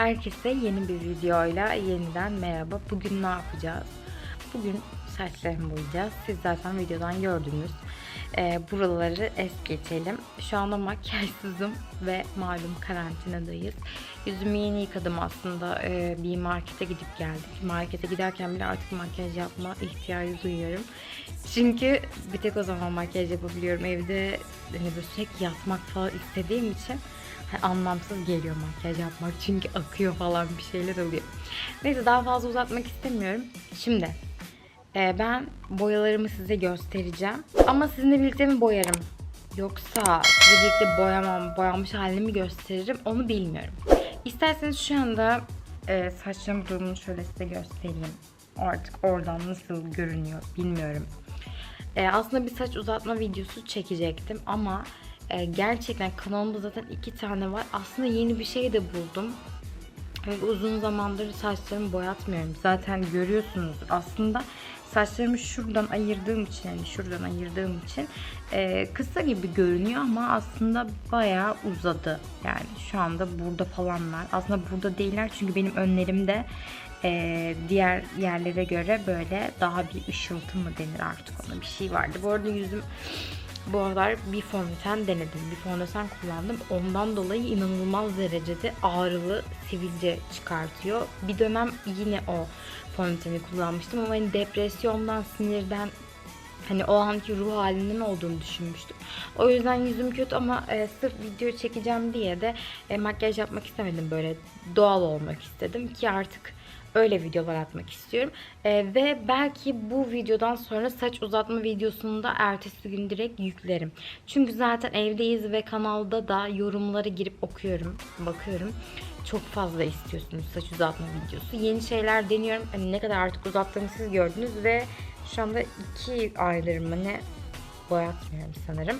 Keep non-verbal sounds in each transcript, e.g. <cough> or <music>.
Herkese yeni bir videoyla yeniden merhaba. Bugün ne yapacağız? Bugün saçlarımı boyayacağız. Siz zaten videodan gördünüz. Ee, buraları es geçelim. Şu anda makyajsızım ve malum karantinadayız. Yüzümü yeni yıkadım aslında. Ee, bir markete gidip geldik. Markete giderken bile artık makyaj yapma ihtiyacı duyuyorum. Çünkü bir tek o zaman makyaj yapabiliyorum. Evde hani böyle sürekli yatmak falan istediğim için <laughs> anlamsız geliyor makyaj yapmak. Çünkü akıyor falan bir şeyler oluyor. Neyse daha fazla uzatmak istemiyorum. Şimdi e, ben boyalarımı size göstereceğim. Ama sizinle birlikte mi boyarım? Yoksa size birlikte boyamam, boyanmış halini mi gösteririm onu bilmiyorum. İsterseniz şu anda e, saçlarım durumunu şöyle size göstereyim. Artık oradan nasıl görünüyor bilmiyorum. E, aslında bir saç uzatma videosu çekecektim ama e, gerçekten kanalımda zaten iki tane var. Aslında yeni bir şey de buldum. Ve uzun zamandır saçlarımı boyatmıyorum. Zaten görüyorsunuz aslında saçlarımı şuradan ayırdığım için yani şuradan ayırdığım için e, kısa gibi görünüyor ama aslında bayağı uzadı. Yani şu anda burada falanlar. Aslında burada değiller çünkü benim önlerimde e, diğer yerlere göre böyle daha bir ışıltı mı denir artık ona bir şey vardı. Bu arada yüzüm bu aralar bir fondöten denedim. Bir fondöten kullandım. Ondan dolayı inanılmaz derecede ağrılı sivilce çıkartıyor. Bir dönem yine o fondöteni kullanmıştım ama hani depresyondan, sinirden hani o anki ruh halinden olduğunu düşünmüştüm. O yüzden yüzüm kötü ama e, sırf video çekeceğim diye de e, makyaj yapmak istemedim. Böyle doğal olmak istedim ki artık öyle videolar atmak istiyorum. E, ve belki bu videodan sonra saç uzatma videosunu da ertesi gün direkt yüklerim. Çünkü zaten evdeyiz ve kanalda da yorumları girip okuyorum, bakıyorum. Çok fazla istiyorsunuz saç uzatma videosu. Yeni şeyler deniyorum. Hani ne kadar artık uzattığımı siz gördünüz ve şu anda iki aydır mı ne boyatmıyorum sanırım.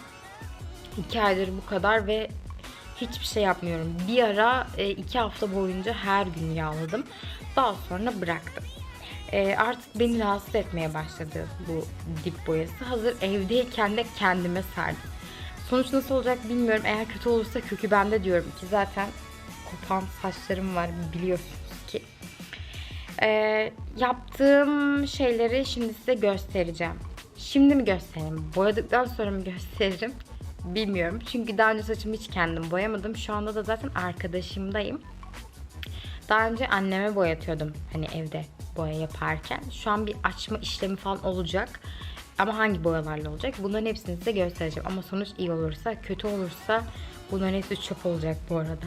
İki aydır bu kadar ve hiçbir şey yapmıyorum. Bir ara e, iki hafta boyunca her gün yağladım. Daha sonra bıraktım. E, artık beni rahatsız etmeye başladı bu dip boyası. Hazır evdeyken de kendime serdim. Sonuç nasıl olacak bilmiyorum. Eğer kötü olursa kökü bende diyorum ki zaten kopan saçlarım var biliyorsunuz ki. E, yaptığım şeyleri şimdi size göstereceğim. Şimdi mi göstereyim? Boyadıktan sonra mı gösteririm? Bilmiyorum. Çünkü daha önce saçımı hiç kendim boyamadım. Şu anda da zaten arkadaşımdayım. Daha önce anneme boyatıyordum hani evde boya yaparken. Şu an bir açma işlemi falan olacak. Ama hangi boyalarla olacak? Bunların hepsini size göstereceğim. Ama sonuç iyi olursa, kötü olursa bunların hepsi çöp olacak bu arada.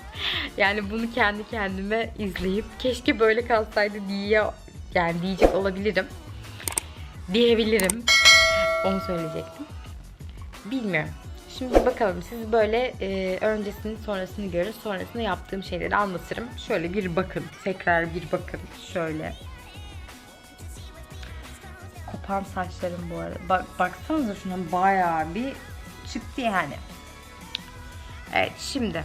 <laughs> yani bunu kendi kendime izleyip keşke böyle kalsaydı diye yani diyecek olabilirim. Diyebilirim. Onu söyleyecektim. Bilmiyorum. Şimdi bakalım siz böyle e, öncesini sonrasını görün. Sonrasında yaptığım şeyleri anlatırım. Şöyle bir bakın. Tekrar bir bakın. Şöyle. Kopan saçlarım bu arada. Bak, baksanıza şuna bayağı bir çıktı yani. Evet şimdi.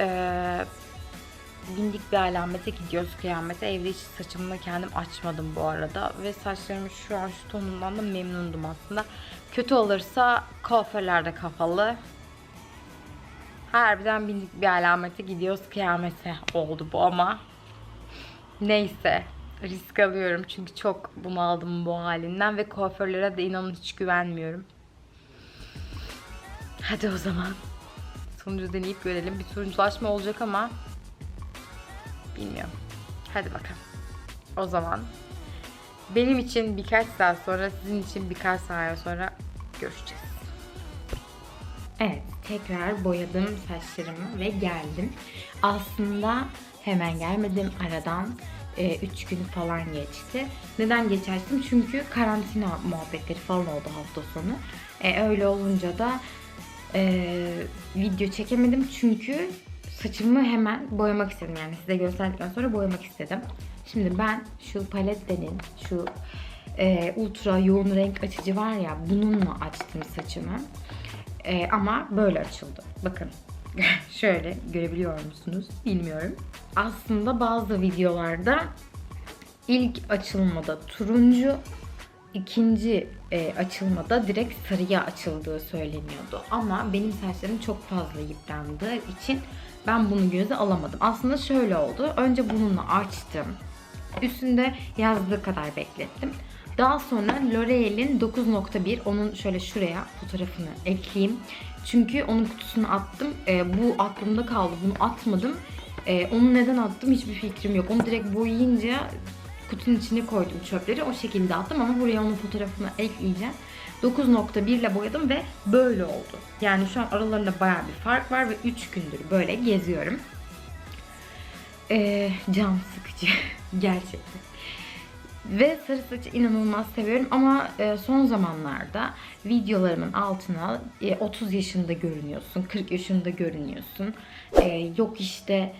Eee bindik bir alamete gidiyoruz kıyamete. Evde hiç saçımı kendim açmadım bu arada. Ve saçlarım şu an şu tonundan da memnundum aslında. Kötü olursa kuaförlerde kafalı. Harbiden bindik bir alamete gidiyoruz kıyamete oldu bu ama. Neyse. Risk alıyorum çünkü çok bunaldım bu halinden ve kuaförlere de inanın hiç güvenmiyorum. Hadi o zaman. Sonucu deneyip görelim. Bir turunculaşma olacak ama Bilmiyorum. Hadi bakalım. O zaman benim için birkaç saat sonra, sizin için birkaç saat sonra görüşeceğiz. Evet, tekrar boyadım saçlarımı ve geldim. Aslında hemen gelmedim. Aradan 3 gün falan geçti. Neden geçersin? Çünkü karantina muhabbetleri falan oldu hafta sonu. E, öyle olunca da e, video çekemedim çünkü saçımı hemen boyamak istedim yani size gösterdikten sonra boyamak istedim. Şimdi ben şu paletlerin şu e, ultra yoğun renk açıcı var ya bununla açtım saçımı. E, ama böyle açıldı. Bakın <laughs> şöyle görebiliyor musunuz bilmiyorum. Aslında bazı videolarda ilk açılmada turuncu ikinci e, açılmada direkt sarıya açıldığı söyleniyordu. Ama benim saçlarım çok fazla yıprandığı için ben bunu göze alamadım. Aslında şöyle oldu. Önce bununla açtım. Üstünde yazdığı kadar beklettim. Daha sonra L'Oreal'in 9.1 onun şöyle şuraya fotoğrafını ekleyeyim. Çünkü onun kutusunu attım. Ee, bu aklımda kaldı. Bunu atmadım. Ee, onu neden attım hiçbir fikrim yok. Onu direkt boyayınca kutunun içine koydum çöpleri. O şekilde attım ama buraya onun fotoğrafını ekleyeceğim. 9.1 ile boyadım ve böyle oldu. Yani şu an aralarında baya bir fark var ve 3 gündür böyle geziyorum. Ee, can sıkıcı <laughs> gerçekten. Ve sarı saçı inanılmaz seviyorum ama e, son zamanlarda videolarımın altına e, 30 yaşında görünüyorsun, 40 yaşında görünüyorsun. E, yok işte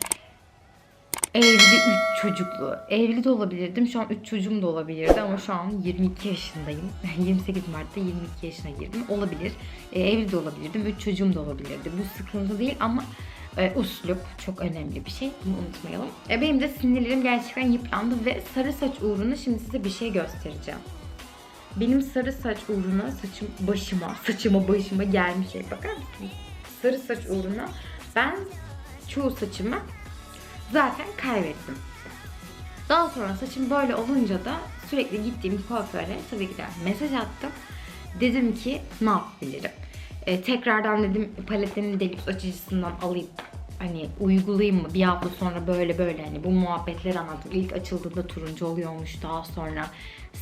evli 3 çocuklu. Evli de olabilirdim. Şu an 3 çocuğum da olabilirdi ama şu an 22 yaşındayım. <laughs> 28 Mart'ta 22 yaşına girdim. Olabilir. E, evli de olabilirdim. 3 çocuğum da olabilirdi. Bu sıkıntı değil ama e, uslup çok önemli bir şey. Bunu unutmayalım. E, benim de sinirlerim gerçekten yıprandı ve sarı saç uğruna şimdi size bir şey göstereceğim. Benim sarı saç uğruna saçım başıma, saçıma başıma gelmiş şey bakar mısınız? Sarı saç uğruna ben çoğu saçımı zaten kaybettim. Daha sonra saçım böyle olunca da sürekli gittiğim kuaföre tabii ki de mesaj attım. Dedim ki ne yapabilirim? E, tekrardan dedim paletlerin delips açıcısından alayım hani uygulayayım mı? Bir hafta sonra böyle böyle hani bu muhabbetler anlattım. İlk açıldığında turuncu oluyormuş daha sonra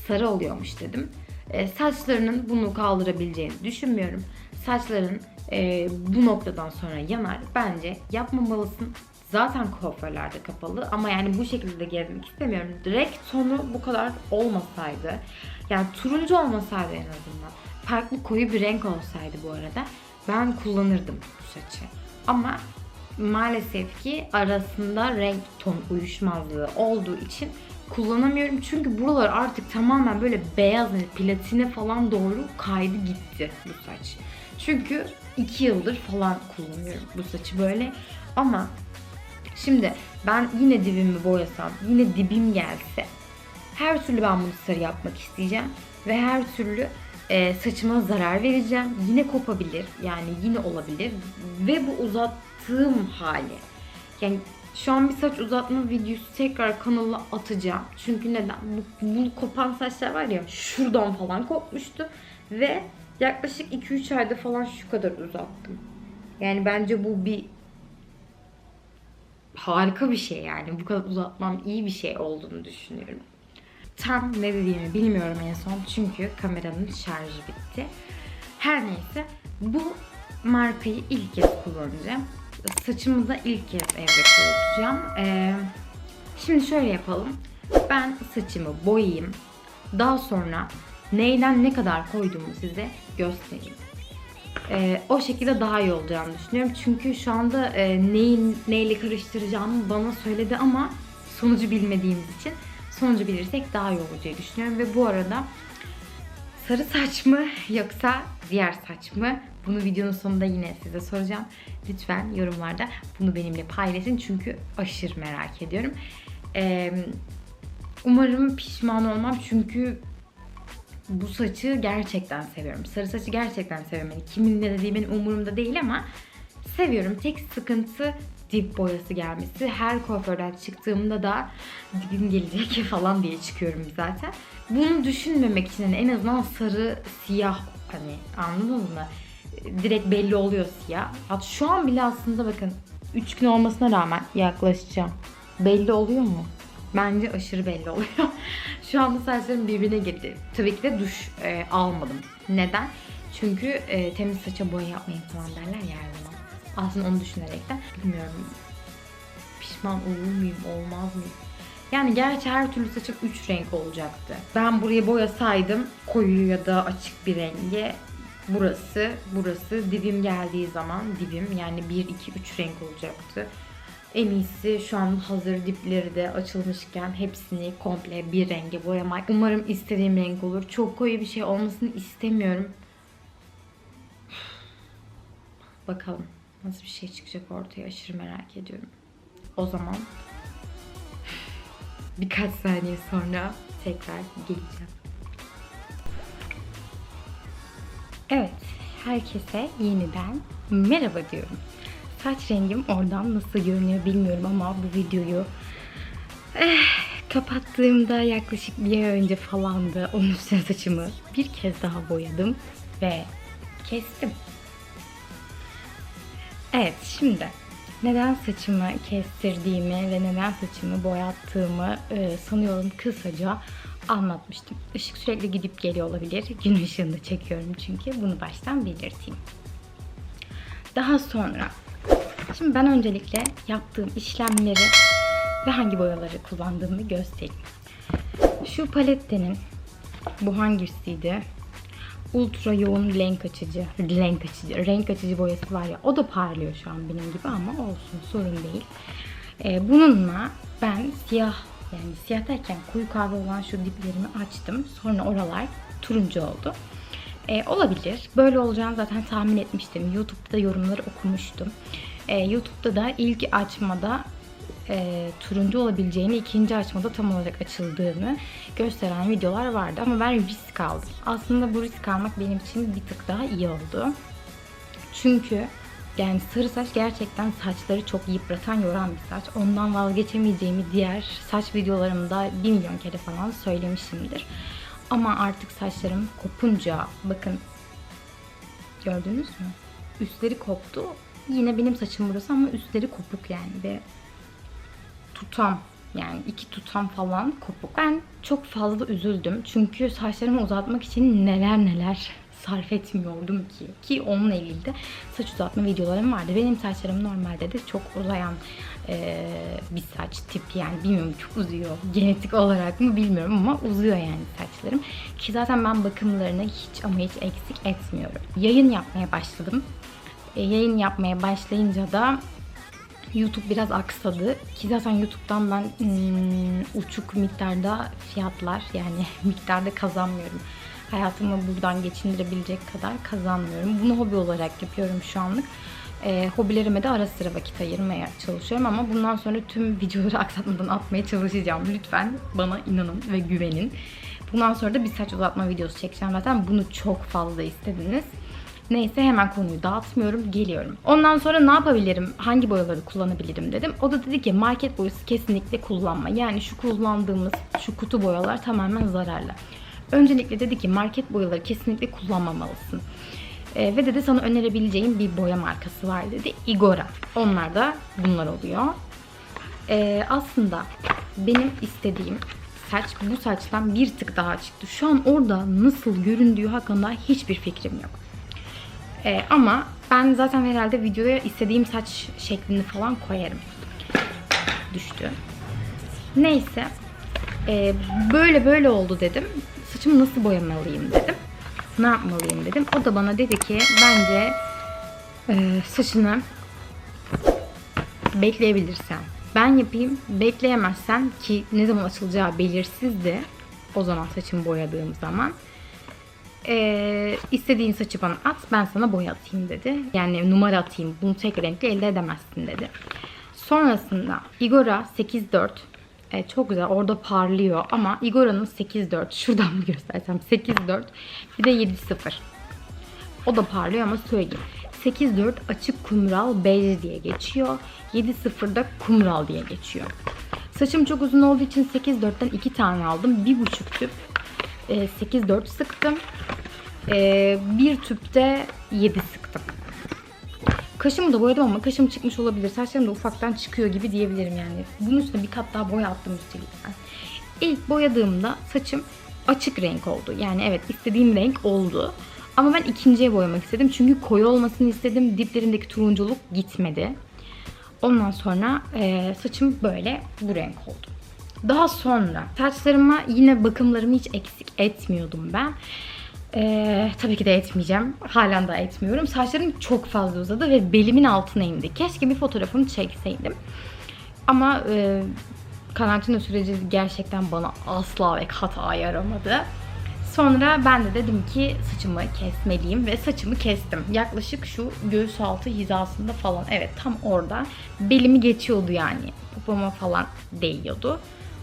sarı oluyormuş dedim. E, saçlarının bunu kaldırabileceğini düşünmüyorum. Saçların e, bu noktadan sonra yanar. Bence yapmamalısın. Zaten kuaförlerde kapalı ama yani bu şekilde gezmek istemiyorum. Direkt tonu bu kadar olmasaydı, yani turuncu olmasaydı en azından, farklı koyu bir renk olsaydı bu arada ben kullanırdım bu saçı. Ama maalesef ki arasında renk ton uyuşmazlığı olduğu için kullanamıyorum. Çünkü buralar artık tamamen böyle beyaz, hani platine falan doğru kaydı gitti bu saç. Çünkü 2 yıldır falan kullanıyorum bu saçı böyle. Ama Şimdi ben yine dibimi boyasam, yine dibim gelse her türlü ben bunu sarı yapmak isteyeceğim ve her türlü e, saçıma zarar vereceğim. Yine kopabilir yani yine olabilir ve bu uzattığım hali. Yani şu an bir saç uzatma videosu tekrar kanala atacağım. Çünkü neden? Bu, bu kopan saçlar var ya şuradan falan kopmuştu ve yaklaşık 2-3 ayda falan şu kadar uzattım. Yani bence bu bir harika bir şey yani. Bu kadar uzatmam iyi bir şey olduğunu düşünüyorum. Tam ne dediğimi bilmiyorum en son çünkü kameranın şarjı bitti. Her neyse bu markayı ilk kez kullanacağım. Saçımı da ilk kez evde kurutacağım. Ee, şimdi şöyle yapalım. Ben saçımı boyayayım. Daha sonra neyden ne kadar koyduğumu size göstereyim. Ee, o şekilde daha iyi olacağını düşünüyorum. Çünkü şu anda e, neyin neyle karıştıracağımı bana söyledi ama sonucu bilmediğimiz için sonucu bilirsek daha iyi diye düşünüyorum. Ve bu arada sarı saç mı yoksa diğer saç mı? Bunu videonun sonunda yine size soracağım. Lütfen yorumlarda bunu benimle paylaşın çünkü aşırı merak ediyorum. Ee, umarım pişman olmam çünkü bu saçı gerçekten seviyorum. Sarı saçı gerçekten seviyorum. Yani kimin ne dediği benim umurumda değil ama seviyorum. Tek sıkıntı dip boyası gelmesi. Her kuaförden çıktığımda da dibim gelecek <laughs> falan diye çıkıyorum zaten. Bunu düşünmemek için hani en azından sarı, siyah hani anladınız mı? Direkt belli oluyor siyah. Hatta şu an bile aslında bakın 3 gün olmasına rağmen yaklaşacağım. Belli oluyor mu? Bence aşırı belli oluyor. <laughs> Şu anda saçlarım birbirine girdi. Tabii ki de duş e, almadım. Neden? Çünkü e, temiz saça boya yapmayın falan derler ya her zaman. Aslında onu düşünerekten bilmiyorum. Pişman olur muyum, olmaz mıyım? Yani gerçi her türlü saçım 3 renk olacaktı. Ben buraya boyasaydım koyu ya da açık bir renge burası, burası dibim geldiği zaman dibim yani 1, 2, 3 renk olacaktı. En iyisi şu an hazır dipleri de açılmışken hepsini komple bir renge boyamak. Umarım istediğim renk olur. Çok koyu bir şey olmasını istemiyorum. <sighs> Bakalım nasıl bir şey çıkacak ortaya aşırı merak ediyorum. O zaman <sighs> birkaç saniye sonra tekrar geleceğim. Evet, herkese yeniden merhaba diyorum. Saç rengim oradan nasıl görünüyor bilmiyorum ama bu videoyu eh, kapattığımda yaklaşık bir ay önce falandı. Onun üstüne saçımı bir kez daha boyadım ve kestim. Evet şimdi neden saçımı kestirdiğimi ve neden saçımı boyattığımı e, sanıyorum kısaca anlatmıştım. Işık sürekli gidip geliyor olabilir. Gün ışığında çekiyorum çünkü bunu baştan belirteyim. Daha sonra şimdi ben öncelikle yaptığım işlemleri ve hangi boyaları kullandığımı göstereyim. Şu palettenin bu hangisiydi? Ultra yoğun renk açıcı, renk açıcı, renk açıcı boyası var ya o da parlıyor şu an benim gibi ama olsun sorun değil. Ee, bununla ben siyah yani siyah derken koyu kahve olan şu diplerimi açtım. Sonra oralar turuncu oldu. Ee, olabilir. Böyle olacağını zaten tahmin etmiştim. YouTube'da yorumları okumuştum. Ee, YouTube'da da ilk açmada e, turuncu olabileceğini, ikinci açmada tam olarak açıldığını gösteren videolar vardı. Ama ben risk aldım. Aslında bu risk almak benim için bir tık daha iyi oldu. Çünkü yani sarı saç gerçekten saçları çok yıpratan, yoran bir saç. Ondan vazgeçemeyeceğimi diğer saç videolarımda bir milyon kere falan söylemişimdir. Ama artık saçlarım kopunca, bakın gördünüz mü? Üstleri koptu. Yine benim saçım burası ama üstleri kopuk yani ve tutam yani iki tutam falan kopuk. Ben çok fazla üzüldüm. Çünkü saçlarımı uzatmak için neler neler sarf etmiyordum ki. Ki onunla ilgili de saç uzatma videolarım vardı. Benim saçlarım normalde de çok uzayan e, bir saç tipi yani bilmiyorum çok uzuyor. Genetik olarak mı bilmiyorum ama uzuyor yani saçlarım. Ki zaten ben bakımlarını hiç ama hiç eksik etmiyorum. Yayın yapmaya başladım. E, yayın yapmaya başlayınca da YouTube biraz aksadı ki zaten YouTube'dan ben hmm, uçuk miktarda fiyatlar yani <laughs> miktarda kazanmıyorum. Hayatımı buradan geçindirebilecek kadar kazanmıyorum. Bunu hobi olarak yapıyorum şu anlık. E, hobilerime de ara sıra vakit ayırmaya çalışıyorum ama bundan sonra tüm videoları <laughs> aksatmadan atmaya çalışacağım. Lütfen bana inanın ve güvenin. Bundan sonra da bir saç uzatma videosu çekeceğim zaten. Bunu çok fazla istediniz. Neyse hemen konuyu dağıtmıyorum. Geliyorum. Ondan sonra ne yapabilirim? Hangi boyaları kullanabilirim dedim. O da dedi ki market boyası kesinlikle kullanma. Yani şu kullandığımız şu kutu boyalar tamamen zararlı. Öncelikle dedi ki market boyaları kesinlikle kullanmamalısın. Ee, ve dedi sana önerebileceğim bir boya markası var dedi. Igora. Onlar da bunlar oluyor. Ee, aslında benim istediğim saç bu saçtan bir tık daha çıktı. Şu an orada nasıl göründüğü hakkında hiçbir fikrim yok. Ee, ama ben zaten herhalde videoya istediğim saç şeklini falan koyarım. Düştü. Neyse. Ee, böyle böyle oldu dedim. Saçımı nasıl boyamalıyım dedim. Ne yapmalıyım dedim. O da bana dedi ki bence e, saçını bekleyebilirsen. Ben yapayım. Bekleyemezsen ki ne zaman açılacağı belirsizdi. O zaman saçımı boyadığım zaman ee, istediğin saçı bana at ben sana boya atayım dedi. Yani numara atayım bunu tek renkli elde edemezsin dedi. Sonrasında Igora 8.4 Evet, çok güzel orada parlıyor ama Igora'nın 8.4 şuradan mı göstersem 8.4 bir de 7.0 o da parlıyor ama söyleyeyim 8.4 açık kumral bej diye geçiyor 7.0'da kumral diye geçiyor saçım çok uzun olduğu için 8.4'ten 2 tane aldım 1.5 tüp 8-4 sıktım. Ee, bir tüpte 7 sıktım. Kaşımı da boyadım ama kaşım çıkmış olabilir. Saçlarım da ufaktan çıkıyor gibi diyebilirim yani. Bunun üstüne bir kat daha boya attım üstelik ben. İlk boyadığımda saçım açık renk oldu. Yani evet istediğim renk oldu. Ama ben ikinciye boyamak istedim. Çünkü koyu olmasını istedim. Diplerindeki turunculuk gitmedi. Ondan sonra e, saçım böyle bu renk oldu. Daha sonra saçlarıma yine bakımlarımı hiç eksik etmiyordum ben. Ee, tabii ki de etmeyeceğim. Halen daha etmiyorum. Saçlarım çok fazla uzadı ve belimin altına indi. Keşke bir fotoğrafını çekseydim. Ama e, karantina süreci gerçekten bana asla ve hata yaramadı. Sonra ben de dedim ki saçımı kesmeliyim ve saçımı kestim. Yaklaşık şu göğüs altı hizasında falan. Evet tam orada. Belimi geçiyordu yani. Popoma falan değiyordu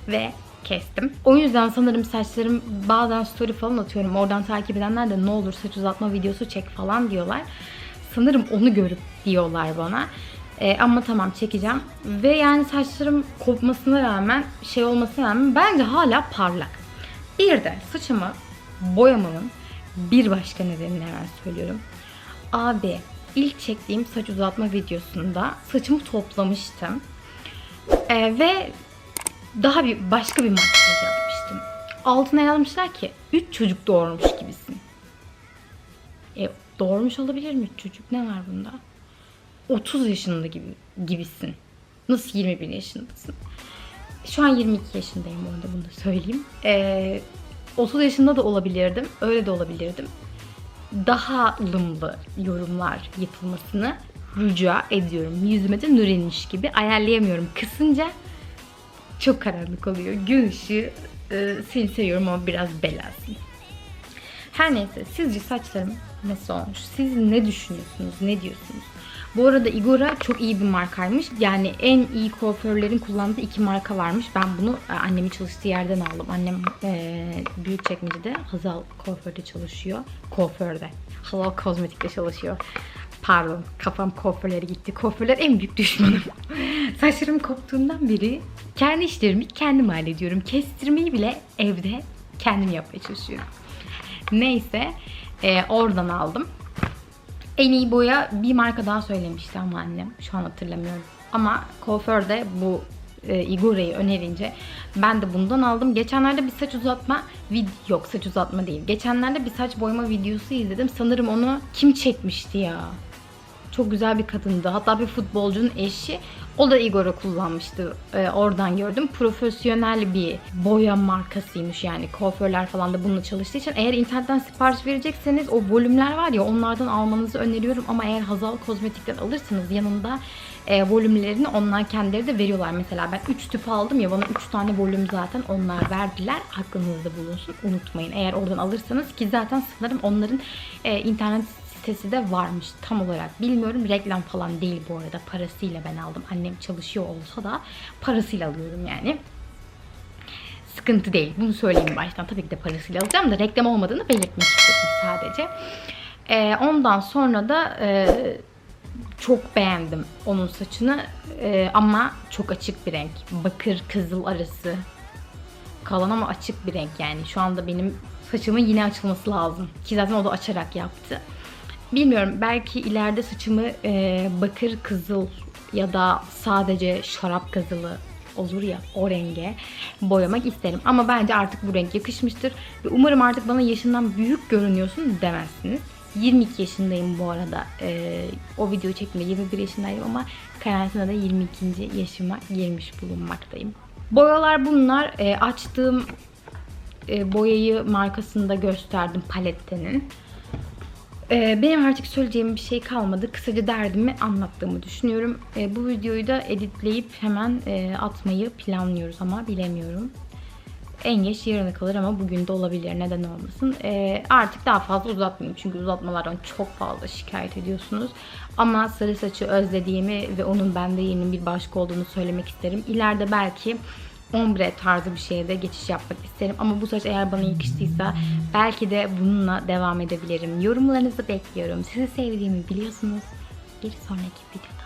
ve kestim. O yüzden sanırım saçlarım bazen story falan atıyorum. Oradan takip edenler de ne olur saç uzatma videosu çek falan diyorlar. Sanırım onu görüp diyorlar bana. E, ama tamam çekeceğim. Ve yani saçlarım kopmasına rağmen şey olmasına rağmen bence hala parlak. Bir de saçımı boyamanın bir başka nedenini hemen söylüyorum. Abi ilk çektiğim saç uzatma videosunda saçımı toplamıştım. Ee, ve daha bir başka bir makyaj yapmıştım. Altına yazmışlar ki 3 çocuk doğurmuş gibisin. E, doğurmuş olabilir mi 3 çocuk? Ne var bunda? 30 yaşında gibi gibisin. Nasıl 21 yaşındasın? Şu an 22 yaşındayım bu arada bunu da söyleyeyim. Ee, 30 yaşında da olabilirdim. Öyle de olabilirdim. Daha ılımlı yorumlar yapılmasını rica ediyorum. Yüzüme de nur gibi ayarlayamıyorum. Kısınca çok karanlık oluyor. Gün ışığı e, seni seviyorum ama biraz belasın. Her neyse sizce saçlarım nasıl olmuş? Siz ne düşünüyorsunuz? Ne diyorsunuz? Bu arada Igora çok iyi bir markaymış. Yani en iyi kuaförlerin kullandığı iki marka varmış. Ben bunu e, annemin çalıştığı yerden aldım. Annem e, Büyükçekmece'de Hazal kuaförde çalışıyor. Kuaförde. Hazal kozmetikte çalışıyor. Pardon kafam kuaförlere gitti. Kuaförler en büyük düşmanım. <laughs> Saçlarım koptuğundan beri kendi işlerimi kendim hallediyorum. Kestirmeyi bile evde kendim yapmaya çalışıyorum. Neyse e, oradan aldım. En iyi boya bir marka daha söylemişti ama annem. Şu an hatırlamıyorum. Ama kuaför de bu e, Igora'yı önerince ben de bundan aldım. Geçenlerde bir saç uzatma vid yok saç uzatma değil. Geçenlerde bir saç boyama videosu izledim. Sanırım onu kim çekmişti ya? Çok güzel bir kadındı. Hatta bir futbolcunun eşi. O da Igor'a kullanmıştı. Ee, oradan gördüm. Profesyonel bir boya markasıymış yani. Kuaförler falan da bununla çalıştığı için. Eğer internetten sipariş verecekseniz o volümler var ya onlardan almanızı öneriyorum. Ama eğer Hazal Kozmetik'ten alırsanız yanında e, volümlerini onlar kendileri de veriyorlar. Mesela ben 3 tüp aldım ya bana 3 tane volüm zaten onlar verdiler. Aklınızda bulunsun. Unutmayın. Eğer oradan alırsanız ki zaten sanırım onların e, internet sitesi de varmış tam olarak bilmiyorum. Reklam falan değil bu arada. Parasıyla ben aldım. Annem çalışıyor olsa da parasıyla alıyorum yani. Sıkıntı değil. Bunu söyleyeyim baştan. Tabii ki de parasıyla alacağım da reklam olmadığını belirtmek istedim sadece. Ee, ondan sonra da e, çok beğendim onun saçını Ee, ama çok açık bir renk. Bakır kızıl arası kalan ama açık bir renk yani. Şu anda benim saçımın yine açılması lazım. Ki zaten o da açarak yaptı. Bilmiyorum belki ileride saçımı e, bakır kızıl ya da sadece şarap kızılı olur ya o renge boyamak isterim. Ama bence artık bu renk yakışmıştır. Ve umarım artık bana yaşından büyük görünüyorsun demezsiniz. 22 yaşındayım bu arada. Ee, o videoyu çektiğimde 21 yaşındaydım ama karantinada 22. yaşıma girmiş bulunmaktayım. Boyalar bunlar. Ee, açtığım e, boyayı markasında gösterdim palettenin. Ee, benim artık söyleyeceğim bir şey kalmadı. Kısaca derdimi anlattığımı düşünüyorum. Ee, bu videoyu da editleyip hemen e, atmayı planlıyoruz ama bilemiyorum. En geç yarına kalır ama bugün de olabilir. Neden olmasın. Ee, artık daha fazla uzatmayayım. Çünkü uzatmalardan çok fazla şikayet ediyorsunuz. Ama sarı saçı özlediğimi ve onun bende yeni bir başka olduğunu söylemek isterim. İleride belki ombre tarzı bir şeye de geçiş yapmak isterim. Ama bu saç eğer bana yakıştıysa belki de bununla devam edebilirim. Yorumlarınızı bekliyorum. Sizi sevdiğimi biliyorsunuz. Bir sonraki video.